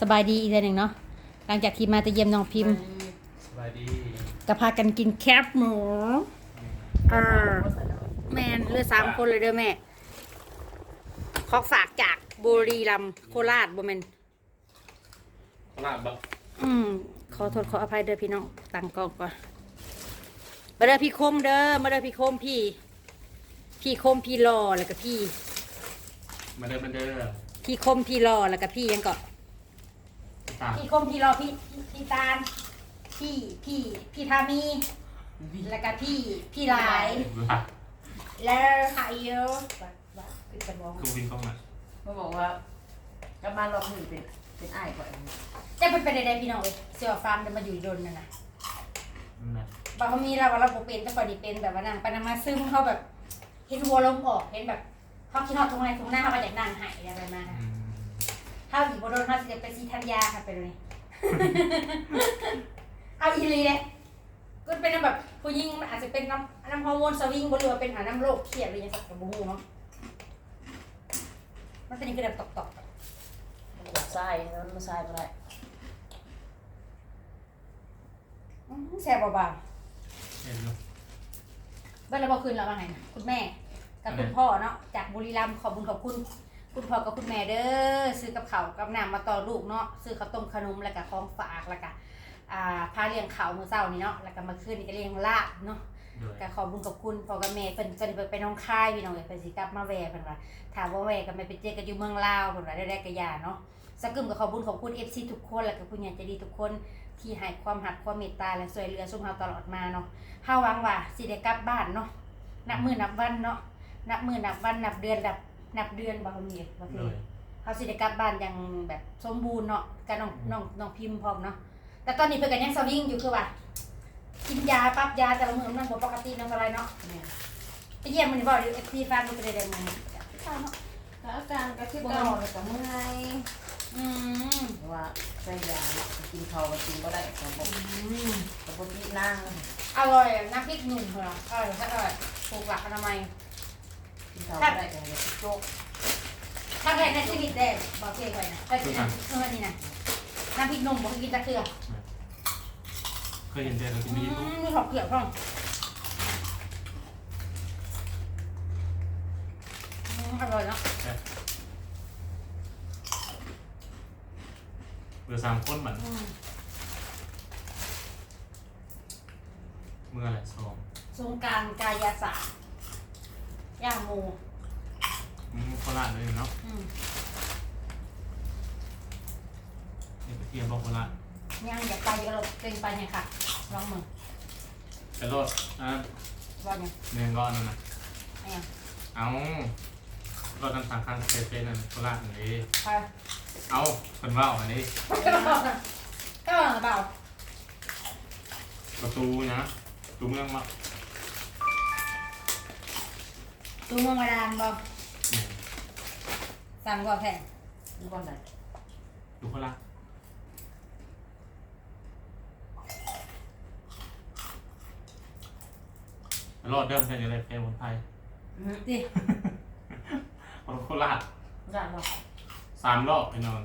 สบายดีอีกเดือนหนึ่งเนาะหลังจากที่มาจะเยี่ยมน้องพิมพ์สบายดีก็พากันกินแคบหมูอ่าแมนเหลือสามคนเลยเด้อแม่ของฝากจากบุรีรัมย์โคราชบ่แมนลาบบักอืมขอโทษขออภัยเด้อพี่น้องตั้งกล้องก่อนมาเด้อพี่คมเด้อมาเด้อพี่คมพี่ พี่คมพี่รอแล้วก็พี่ มาเดินมาเดินพี่คมพี่รอแล้วก็พี่ยังเกาะ ตามพี่คมพี่รอพี่พี่พี่ตาลพี่พี่พี่ทามี แล้วก็พี่พี่หลายลาแล้วหายเยอะปิดกระบอกคือวินเข้ามามาบอกว่ากลับมารอบหนึ่งเป็นเป็นอ้ายก่อนจะเป็นไปได้ๆพี่น้องเอ้ยเสือฟาร์มเดินมาอยู่ดนนั่นนะนั่นแหละบางเขามีเราว่าเราบ่เป็นแต่ก่อนนี่เป็นแบบว่านั่งไปนั่งมาซึมเขาแบบเห็นหัวลมออกเห็นแบบเขาคิดฮอดตรงไหนตรงหน้าเขามาจากนั่งหายอะไรมาอืม ถ้าอีกบ่โดนเขาสิได้ไปซีทัญญาค่ะไปเลยเอาอีหลีเลยก็เป็นแบบผู้หญิงมันอาจจะเป็นน้ำน้ำฮอร์โมนสวิงบ่หรือว่าเป็นหาน้ำโรคเครียดอะไรอย่างเงี้ยสักกับบ่ฮู้เนาะมันเป็นคือแบบตอกๆมันทรายแล้วมันทรายอะไรอื้อแซ่บเบาเห็นอยู่ๆเบิ้ลระบคืนเรามาให้นะคุณแม่กับคุณพ่อเนาะจากบุรีรัมย์ขอบคุญขอบคุณ คุณพ่อกับคุณแม่เด้อซื้อกับเขาวกับน้ำมาต่อลูกเนาะซื้อข้าวต้มขนมแล้วก็ของฝากแล้วก็อ่าพาเลี้ยงเขาวมื้อเช้านี่เนาะแล้วก็มาคืนนี่ก็เลี้ยงลาบเนาะโดยก็ขอบคุญขอบคุณพ่อกับแม่เพิ่นเพิ่นไปน้องค่ายพี่น้องเอ้ยเพิ่นสิกลับมาแวะเพิ่นว่าถามว่าแวะก็ไม่ไปเจอกันอยู่เมืองลาวเพิ่นว่าได้ๆก็อย่าเนาะสักกึมก็ขอบคุญขอบคุณ FC ทุกคนแล้วก็ผู้ใหญ่ใจดีทุกคนที่ให้ความหักความเมตตาและช่วยเหลือซุมเฮาตลอดมาเนาะเฮาหวังว่าสิได้กลับบ้านเนาะนับมือนับวันเนาะนับมือนับวันนับเดือนนับ นับเดือนบ่มีบ่โดคือยเฮาสิได้กลับบ้านอย่างแบบสมบูรณ์เนาะกับน้องน้องน้องพิมพ์พร้อมเนาะแต่ตอนนี้เพิ่นก็ยังสวิงอยู่คือว่ากินยาปรับยาแต่ละมื้อมันบ่ปกติเนาะอะไรเนาะเนี่ยไปเยี่ยมมันบ่อยู่ FC ฟาร์มมันก็ได้ได้มื้อนี้เนาะแล้วอาการก็คือเก่าเลยกับเมื่อยอืมเพราะว่าใส่ยาเนาะกินข้าวก็กินบ่ได้กับบ่อืมกับบ่กินนั่งอร่อยน้ำพริกหนุ่มเหรออร่อยอร่อยถูกหลักอนามัย กินข้าวบ่ได้ก็เลยโจกถ้าแรกในชีวิตได้บอกเก่งไว้นะไปกินนะเออนี่นะน้ำพริกหนุ่มบอกให้กินตะเกียบเคยเห็นแต่เราที่อืมีทุกมมีขอบเกลือพ่องอืมอร่อยเนาะเบอร์สามคนเหมือนเมื่อไรสองสงการกายศาสตร์ ย่างหมูอืมโคราชเลยเนาะอืมเดี๋ยวไปเที่ยวบอกโคราชย่างอยากไปก็เราเต็งไปเนี่ยค่ะลองมือแต่รถอะว่าเนี่ยเนื้อก้อนนั่นนะไอ้ยังเอารถน้ำทางข้างเซเฟนั่นโคราชอันนี้ไปเอาคนว่าอันนี้ก็ลองนะก็ลองหรือเปล่าประตูนะประตูเมืองมา ตูเมืองมาดานบอกเนี่ยสั่งบอกแพงดูก่อนได้ดูโคราชรอดเด้อใช่ยังไงแฟนคนไทยดิคนโคราชได้เนาะสามรอบไปนอน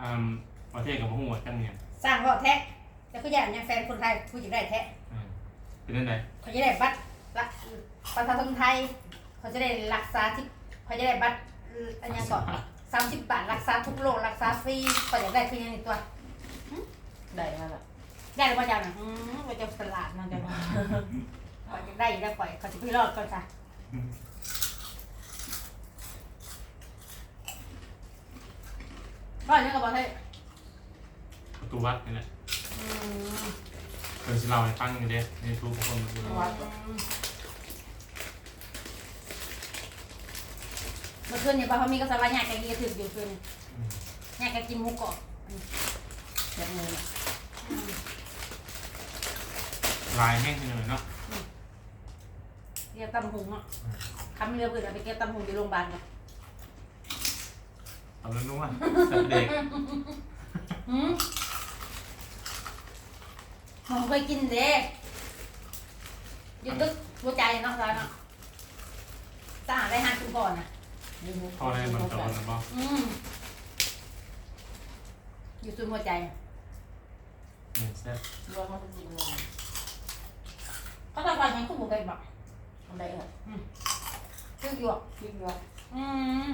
อ่าประเทศกับพวกหัวจังเนี่ยสั่งบอกแท้แต่ก็อย่างยังแฟนคนไทยผู้หญิงได้แท้อืมเป็นยังไงเขาจะได้บัตรละประชาชนไทย เขาจะได้รักษาที่เขาจะได้บัตรอันยังก่อนสามสิบบาทรักษาทุกโรครักษาฟรีก็อยากได้คือยังในตัวได้มาละได้หรือเปล่าจ๊ะนะอืมว่าจะตลาดนั่นจะว่าเขาจะได้อยู่ได้ปล่อยเขาจะพี่รอดก่อนค่ะอืมรอดยังกับบอกให้ประตูวัดนี่แหละอืม เพิ่นสิเล่าให้ฟังอยู่เด้ในทูกคนดูเมื่ อคืนเนี่ยป้าเขามีก็สบายอยากกินกระถึกอยู่คืนอืมอยากกินหมูกรอบแค่มืออืมลายแห้งขึ้นเลยเนาะเกี่ยวตำหุงอะคำเรือเพื่อนเอาไปเกี่ยวตำหุงอยู่โรงพยาบาลกันเอาแล้วนุ่มอะสัตว์เด็กหืมผมเคยกินเด้อยู่ตึกหัวใจเนาะร้านเนาะตาหาได้ห้าคุณก่อนนะ ยืนพอได้บางตอนนะบ่อืมอยู่สุดหัวใจเนี่ยแซ่บรวมมันเป็นสิ่งหนึ่งเขาทำฟันยังคู่บุกไปบอกทำได้เหรอคืออยู่อะคิดว่าอืม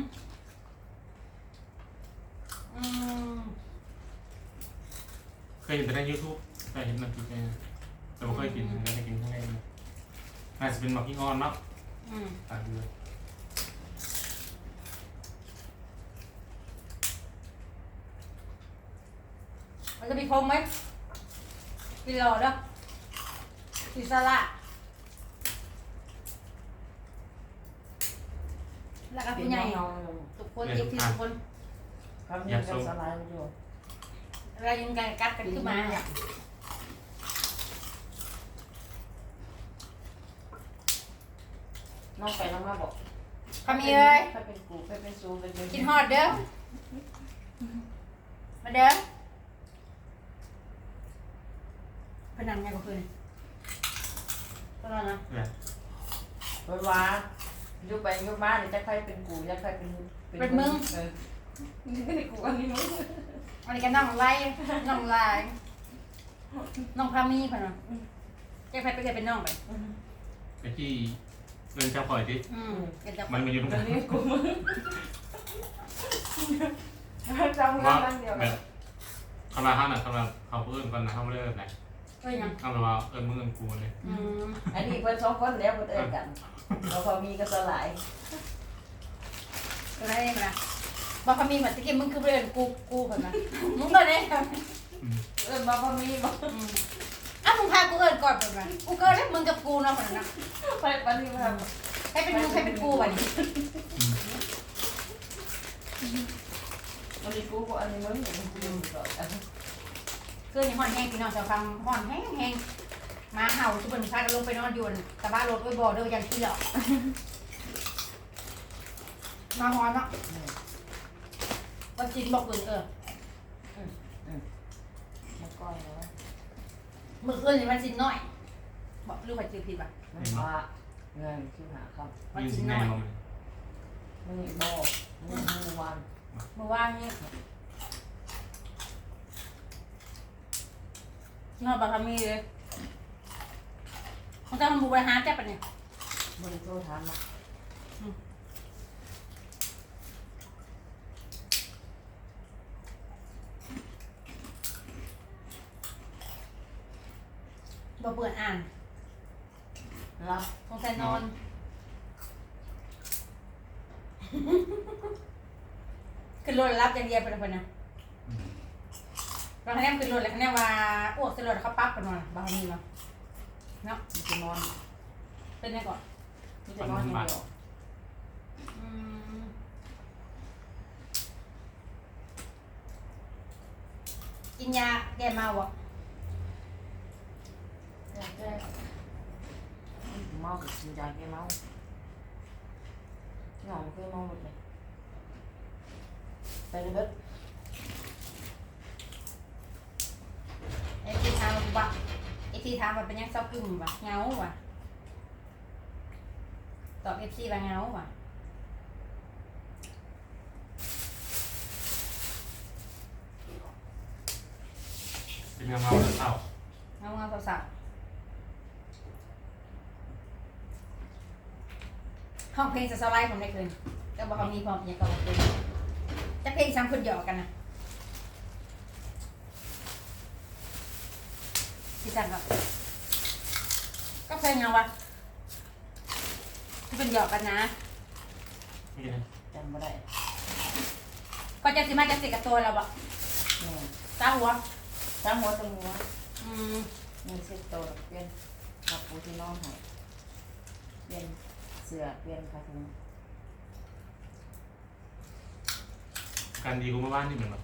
อืมเคยเห็นแต่ในยูทูบเคยเห็นในคลิปเนี่ยแต่ไม่เคยกินก็ได้กินครั้งแรกเลยน่าจะเป็นหมักที่งอนเนาะอืมตามเลย จะมีคมไหมกินรอเด้อกินสลัดแล้วก็เป็ผู้นใหญ่เงาทุกคนเอฟทีทุกคนๆครับมีเป็นสไลด์อยู่เรายังกันกัดกันขึ้นมาน้องไปน้องมาบอกพามีเอ้ยถ้าเป็นกูไปเป็นซูเป็นกินฮอดเด้อมาเด้อ เป็นนังไงก็คือก็รอนะเนี่ยเวลาอยู่ไปอยู่มาเดี๋ยวจะใครเป็นกูจะใครเป็นเออนี่เป็นกูอันนี้มึงอันนี้ก็น้องไล่น้องลายน้องพามีเพิ่นน่ะแกไปไปเกิดเป็นน้องไปไปที่เรื่องเจ้าปล่อยที่อืมเป็นจะมันมาอยู่ตรงอันั้นนนี้กูมึงจำว่ากันเดียวแบบคำว่าห้ามน่ะคำว่าเขาเพื่อนกันนะเขาไม่ได้แบบไหน เอ้ยยังคำว่าเอิญมึงเอิญกูเลยอืมอันนี้เพิ่นสองคนแล้วเพิ่นเอิ้นกันเราพอมีก็สลายก็ได้ไหมล่ะบอกพามีเหมือนตะกี้มึงคือเพื่อนกูกูเพิ่นน่ะมึงก็ได้ครับเอิ้นมาพอมีบ่อืมอ้าวมึงพากูเอิ้นก่อนเพิ่นว่ากูเกิดแล้วมึงกับกูเนาะเพิ่นน่ะไปปานนี้มาใครเป็นมึงใครเป็นกูวะนี่อันนี้กูบ่อันนี้มึงอย่างนี้กู ก็อันคือนี่ฮ้อนแห้งพี่น้องจะฟังฮ้อนแห้งแห้งมาเห่าทุกคนพากันลงไปนอนอยู่อั่นตะบ้านรถไว้บ่อเด้อยังขี้หรอกมาฮ้อนเนาะวันจินบอกอื่นเออมันก้อยเนาะมื้อคืนนี่วันจินน้อย บอกลูกข่อยชื่อผิดป่ะมันว่าเงินคือหาครับวันจิสินน้อยมามึงบ่มึงมือวันเมื่อวานเนี้ที่ ฮอดบางพามีเลยเขาจะมันบูไปหาแจ๊บปะเนี่ยบริโภคทานเนาะบ่เปิดอ่านรับสงสัยนอนขึ้นรถแล้วรับอย่างเดียวไปเลยเพิ่นนะ บางแนนขึ้นรถแล้วคะแนนว่าอ้วกเสร็จรถแล้วเขาปั๊บกันนอนบางทีเนาะเนาะมันจะนอน เป็นไงก่อนมันจะนอนอย่างเดียวอืมกินยาแก้เมาวะแค่แค่เมากับกินยาแก้เมาหนองเคยเมาหมดเลยไปเลยเบิด ไอ้ที่ถามว่าไอ้ที่ถามว่าเป็นยังเศร้ากึ่มวะเหงาวะตอบเอฟซีว่าเหงาวะเป็นเงาเงาเศร้าเหงาเหงาสาวๆห้องเพลงจะสไลด์ผมได้คืนแต่บอกเขามีพร้อมอย่างกับเพลงจะเพลงซ้ำคนหยอกกันนะ พี่จันก็ก็เพลงยังวะที่เป็นหยอกกันนะไม่กินนะจำไม่ได้ก็จะสิมาจะสิกับตัวเราบอกเนี่ยตาหัวตั้งหัวตั้งหัวอืมมีเซ็ตโตวเปลี่ยนขับปูที่นอนให้เปลี่ยนเสื้อเปลี่ยนผ้าถุงการดีกูมาบ้านนี่เหมือนแบบ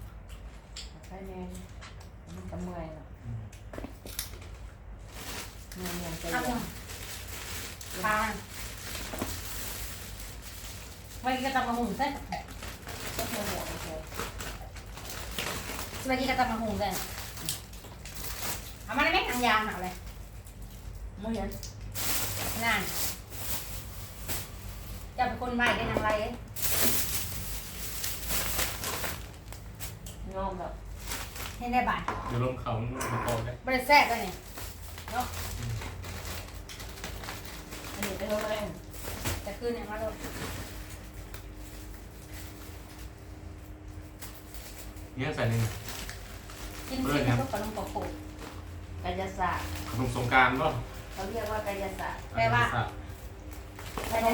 ใช่แน่มันก็เมื่อยเนาะ เมื่อยเมื่อยใจเอาเย็หัวนทานวันนี้ก็ตำมะฮุงเส้นก็เมื่อยหัวโอเควันนี้ก็ตำมะฮุงเส้นเอามาได้ไหมทางยางเอาเลยเมื่อยนั่นจะเป็นคนใหม่ได้ทางไรเอ้ยงอมแบบเห็นได้บาทเดี๋ยวลมเขามันมันโตได้บริแซ่บแล้วนี่เนาะ อันนี้ไปเท่าไหร่แต่คืนเนี่ยมาโดนเนี่ยใส่ในกินกินก็ขนมปกโขกกายศาสตร์ขนมสงกรารป่ะเขาเรียกว่ากายศาสตร์แปลว่ากใช่ไหม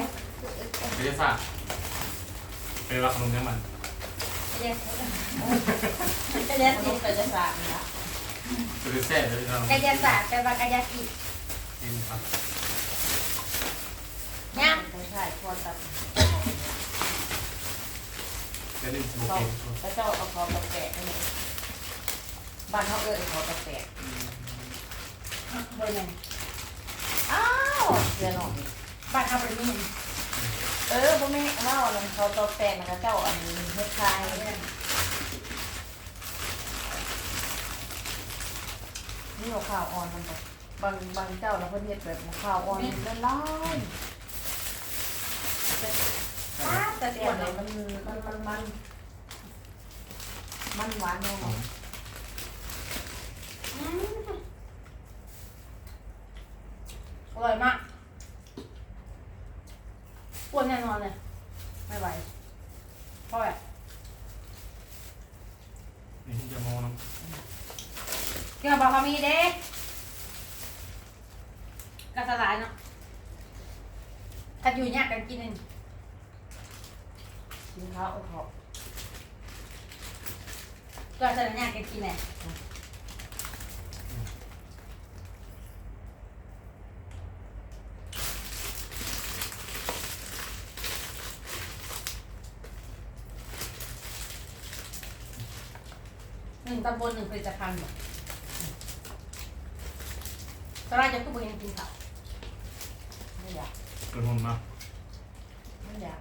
ายศาสตร์แปลว่าขนมเนี้ยมันเรียกกายขนสิมกายศาสตร์นะคือแซ่บเลยครับกายศาสตร์แปลว่ากายกิจกินครั บย่างใช่ใช่พอตัดแล้วนี่โอเขาเคพระเจ้าเอาคอตะแกะนี่บ้านเขาเอ่ยคอตะแกะเบอร์หนึ่งอ้าวเสียหน่อยบ้านเขาบริมีเออพ่อแม่เล่าอะไรเขาตะแกะนะคะเจ้าอันนี้เฮ็ดคลายนี่เอาข้าวอ่อนมันก็บางบางเจ้าเราเพิ่นเฮ็ดแบบข้าวอ่อนละลายป้า แต่เสีเสียยไหนเลยมันมันมันมันมันหวานแน่นอนอร่อยมากอ้วนแน่นอนเลย ไม่ไหวพราะแบบนี่จะมองน้เกี่ยวกับพามีเด้กกระสลายเนาะถ้าอยู่ยากกันกินนึง กินข้าเอาเขาก็จะยากกันกินแหละหนึ่งตำบลหนึ่งผลิตภัณฑ์แบบตอนแรกจะพูดว่ายังกินเขาไม่อยากำเป็นคนมาไม่อยาก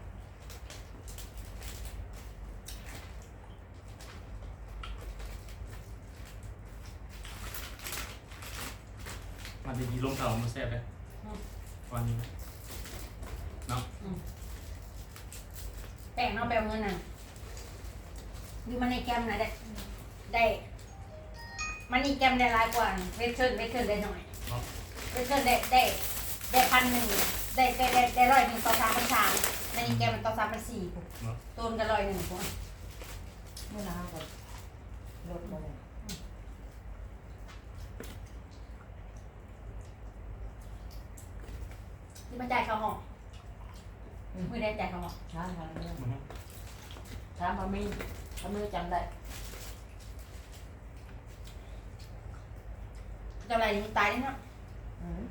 มาดีๆลมเขามาแซ่บเลยวันนี้เนาะแป้งเนาะแป้งเงินน่ะอยู่มันในแกมนะได้ได้มันนี่แกมได้หลายกว่าเวทเทิร์นเวทเทิร์นได้หน่อยเนาะเวทเทิร์นได้ได้ได้พันหนึ่งได้ได้ได้ได้ร้อยหนึ่งต่อสามพันสามมันนี่แกมมันต่อสามพันสี่ผมเนาะตูนกันร้อยหนึ่งผมไม่ล้างกับลดลง ที่ มาจ่ายเขาห้องมือได้จ่ายเขาห้องช้าช้าเรื่องอือฮึช้าพามีพามีจำได้จะอะไรนี่ตายนี่เนาะอืม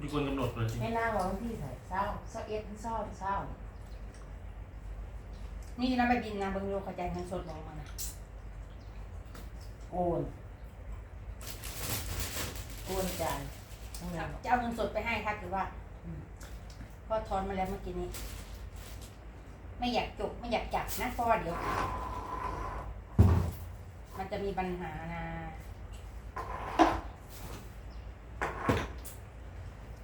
มีคนกำหนดเลยสิให้นางร้องที่ใส่เศร้าเศร้าเอ็ดเศร้าเศร้านี่นะไปบินนะเบิ้งโลกเขาจ่ายเงินสดลงมานะโอนโอนจ่าย ทั้งนั้นจะเอาเงินสดไปให้ค่ะคือว่าพอทอนมาแล้วเมื่อกี้นี้ ไม่อยากจบไม่อยากจับนะเพราะว่าเดี๋ยว มันจะมีปัญหานะ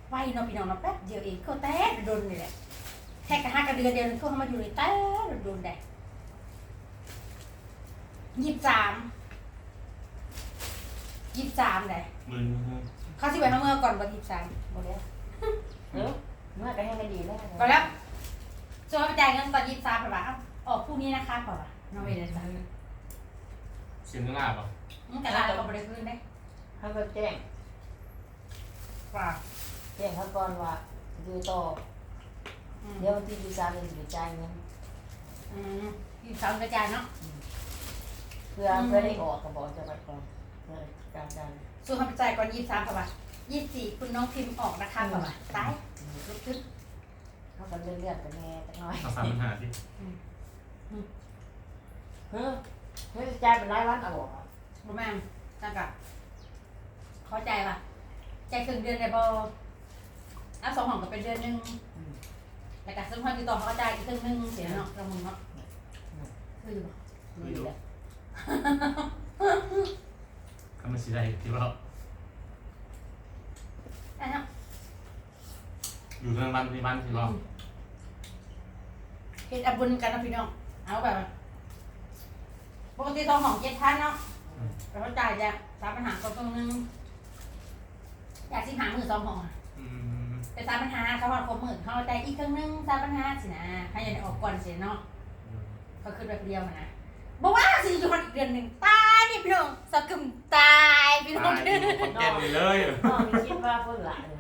ไวเนาะพี่น้องเนาะแป๊บเดียวเองก็แต้โดนเลยแหละแค่กระห้ากระเดือนเดียวนึงก็เข้ามาอยู่ในแต้โดนได้ยี่สิบสามยี่สิบสามเลยมือนึง เขาสิไปทำเมื่อก่อนวันยี่สิบสามหมดแล้วเออเมื่อก็ให้มันดีแล้วก่อนแล้วส่วนไปจ่ายเงินตอนยี่สิบสามผ่านว่าเอ้าออกพรุ่งนี้นะคะผ่านว่าน้องเวเลยจ้ะเสียงลาบอะอืมแต่ลาเราก็บริคืนได้เขาก็แจ้งเปล่าแจ้งเขาก่อนว่าดูต่ออืมเดี๋ยววันที่ดีซาเรียนจะไปจ่ายเงินอืมยี่สิบสามกระจายเนาะ เพื่อเพื่อได้ออกกระบอกจะไปก่อนเพื่อการการ ส่วนเขาไปจ่ายก่อนยี่สิบสามผ่านว่ายี่สิบสี่คุณน้องพิมพ์ออกนะคะผ่านว่าตายลุกขึ้นเขาก็เลื่อนๆไปแน่จักหน่อยภาษาปัญหาที่เฮ้ยเฮ้ยจ่ายเป็นรายวันเอาบอกรู้ไหมจังกับขอใจายป่ะใจายครึ่งเดือนได้บ่เอาสองห้องก็เป็นเดือนหนึงแล้วก็ซึ่งพอติดต่อเขาก็จ่ายอีกครึ่งหนึงเสียเนาะเรามึงเนาะคืออยู่บ่นี่แห ละทำมันสีได้ที่ว่าได้เนาะอยู่ทางบ้านที่บ้านที่ว่าเฮ็ดอาบุญกันนะพี่น้อง เอาแบบปกติสองห้องเจ็ดพันเนาะแล้วเขาจ่ายจะสามปัญหาคนตรงนึงอยากสิหาหมื่นสองห้องอะอืมแต่สามปัญหาเขาว่าครบหมื่นเขาแต่อีกครึ่งนึงสามปัญหาสินะให้ยันออกก่อนสิเนาะเขาขึ้นแบบเดียวนะบอกว่าสิอยู่คนอีกเดือนหนึ่งตายนี่พี่น้องสะกึม ตายพี่น้อตางยอยู่คนแก่นนี่เลยน้องนี่คิดว่าเพิ่นหลายเลย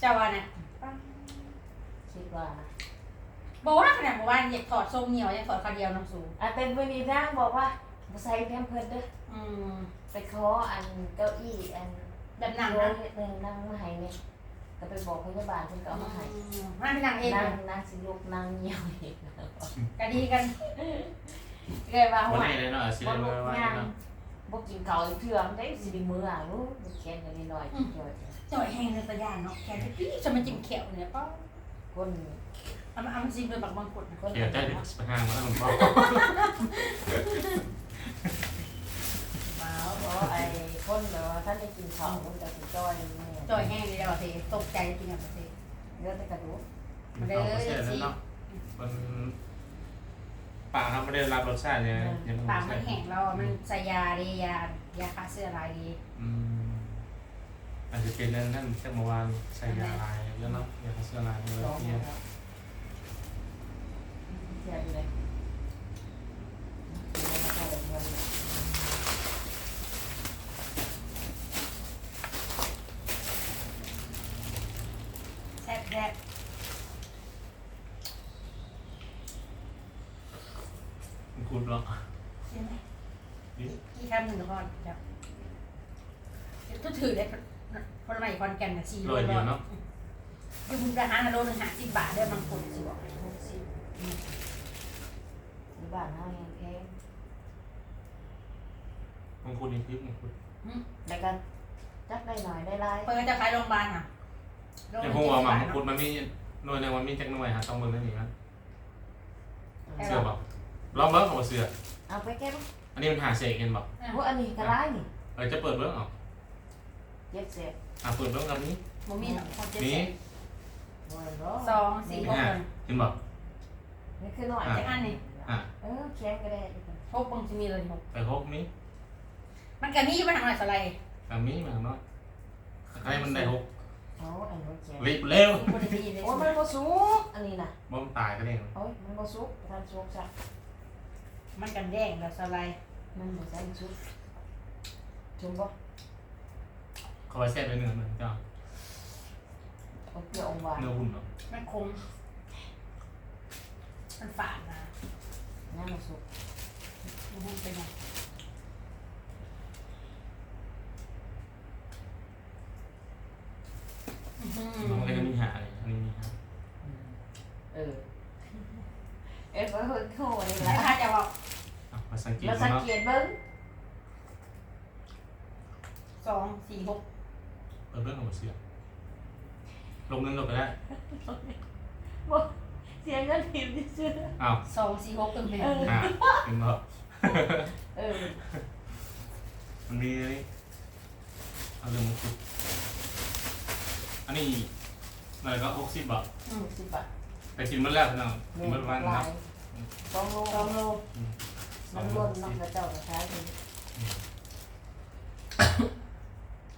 เจ้าว่าน่ะคิดว่าบอกว่าขนาดบอกว่าอยากถอดทรงเหนียวอยากถอดคาเดียวน้องสูงอาเต็มวันนี้นางบอกว่าบ่ใส่แพมเพิร์ดเด้ออืมไปขออันเก้าอี้อันแบบหนังโรนะยหนึ่งนั่งมาให้เนี่ยก็ไปบอกพยาบาลเพิ่นก็เอามาให้อืมมันเป็นหนังเองนั่งนั่งสิลูกนั่งเหี่ยวอีกนะกันดีกัน เลยว่าวันว่านี้เลยเนาะสิบ่ได้ลูเมื่อกวันงานี้นเนาะ บ่กินข้าวอีกเทื่อมันได้สิได้มื้ออะลูกแค่นน้อยๆจ่อยจ่อยแห้งในตะยานเนาะแค่นี้พี่จะมาจิ้มเขียวเนี่ยป้าๆคนเอามาเอามาจิ้มด้วยบักบางกดนะคนเดี๋ยวได้ไปห้างมาแล้วผมบอกมาบ่ไอ้คนแบบว่าท่านได้กินข้าวมันก็สิจ่อยแม่จ่อยแห้งเลยเดี๋ยวเทตกใจจริงอะเทเหลือแต่กระดูกมันเอาไปเสียแล้วเนาะมัน ปากครับไม่ได้รับรสชาติเนี่ยยังปากมันแห้งเราอะมันใส่ยาดียายาฆ่าเสื้อลายดีอืมอาจจะเป็นนั่นนั่นแค่เมื่อวานใส่ยาลายเยอะเนาะยาฆ่าเชื้อลายเยร้ออะงเยแล้อะวเสียอยู่เลยเดี๋ยวมาเข้าแบบนี้แซ่บแซ่บ มันคุณหรอ ใช่ไหมกี่คำหนึ่งก่อนเดี๋ยวก็ ถือได้ผลไม้คอนแกนนะสี่โลรวยเดียวเนาะอยู่มุกดาหารโลหนึ่งหาสิบบาทเด้อบางคนสิบอกหกสิบที่บ้านเฮายังแพงมันคุณในคลิปมันคุณแล้วก็จักได้หน่อยได้หลายเปิดจะขายโรงพยาบาลค่ะโรงพในยาหัวบาลหมามันคุณมันมีหน่วยในวันมีจักหน่วยฮะต้องเบิ่งนั่นนี่นะเสื้อบอกลองเบิ่งเอาเสื้อเอาไปแก้บ่อันนี้มันหาเสกเห็นบอกโอ้อันนี้ก็หลายนี่ เออจะเปิดเบิ่งเอา เจ็ดเศษอะเปิดเบิ่งกับนี้โมมีหนังคนเจ็ดนี่แสนบ่บ่สองสี่หกคนเห็นบอกนี่คือหน่อยจากอันนี้อะเออแข็งก็ได้หกบางจะมีเลยหกไปหกนี้มันก็มีอยู่มันทางไหนสไลด์กับนี้มาเนาะใครมันได้หกเอาอันนี้แข็งรีบเร็วมันบ่ได้มีเลยโอ้มันบ่สุกอันนี้น่ะบ่มนตายก็ได้โอ้ยมันบ่สุกทานสุกจ้ะมันกันแดงแล้วสไลด์มันบ่ใส่สุกจุ่มบ่ เขาไว้แซ่บไปเนื้อมันจ้าเอาเกลืออมหวานเนื้อหุ่นเนาะมันคง มันฝาดนะน้ำมันสุกมันเป็นไงอื้อหืมันก็อจะมีหาเลยอันนี้มีหาเออ เอ้ยเพิ่นโทรนี่ใช่ล่ะค่ะจะบอกอะมาสังเกตมาสังเนาะเกตเบิ่งสองสี่หก เปิดเบิ่งเอาเสื้อลงเงินเราไปได้เสียเงินผิดซื่ออ้าวสองสี่หกตึงแม่อะเห็นบ่เออมันมีนี่เอาเรื่องมันคุดอันนี้อะไรก็หกสิบบาทอืมสิบบาทไปกินมื้อแล้วเนาะแม่มื้อวันหลาเนาะยสองโลสองโลสอมังนโลล้นสิเนาะพระเจ้าก็ขายดี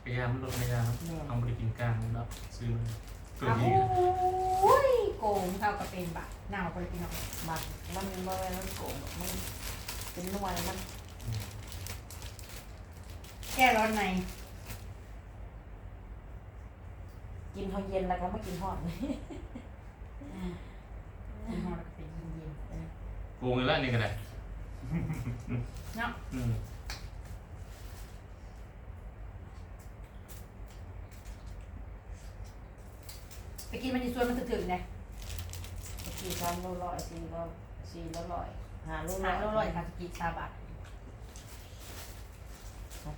พยายามลดพยายามแม่เอาไปกินกลางแล้วซื้อมันตัวอ้าวนี้โอ้ยโกงเท่ากับเป็นบาทเน่าไปเลยพี่น้องมันมันบ่แม่นมันโกงมันเป็นหน่วยมันแก้ร้อนในกินเฮาเย็นแล้วก็ไม่กินฮอดอืมกินหอดแล้วก็เป็นเย็นโกงเลยละนี่ก็ได้ๆเนาะ อืม ไป กินมันจะชวนมันถึงๆเลยสี่พันโลร้อยสี่ร้อยสี่ร้อยร้อยห้าโลหาร้อยโลร้อยค่ะสกิชาบาท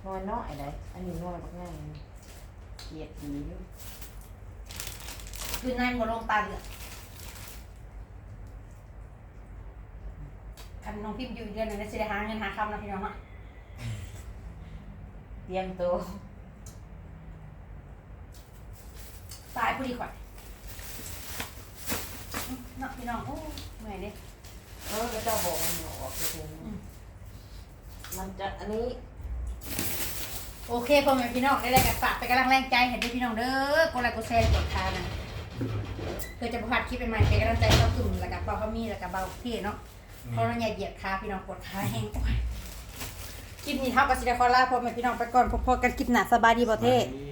น้อยน้อยได้อันนี้น้อยบักง่ายเกลียดดีอยู่คือนายโมลงตาเหลือกคันน้องพิมพ์อยู่อีกเดือนหนึงจะได้หาเงินหาคำนะพี่น้องเนาะเตรียมตัวตายผู้ดีกว่าเนาะ พี่น้องโอ้เมื่อยเด้เออก็เจ้าบอกมันออกไปถึงหลังจากอันนี้โอเคพ่อแม่พี่น้องได้ได้กันฝากไปนกำลังแรงใจให้ด้วยพี่น้องเด้อกดไลค์กดแชร์กดคานะเพื่อจะประพัดคลิปใหม่ๆเป็นกำลังใจให้เรากลุ่มแล้วกับเบาเขามีแล้วกับเบาพี่เนาะเพราะเราอย่าเหยียดขาพี่น้องกดขาแห้งโอ้ยคลิปนี้เท่ากับสิเดคอล่าพ่อแม่พี่น้องไปก่อนพบๆกันคลิปหน้าสบายดีบ่เท่สบายดี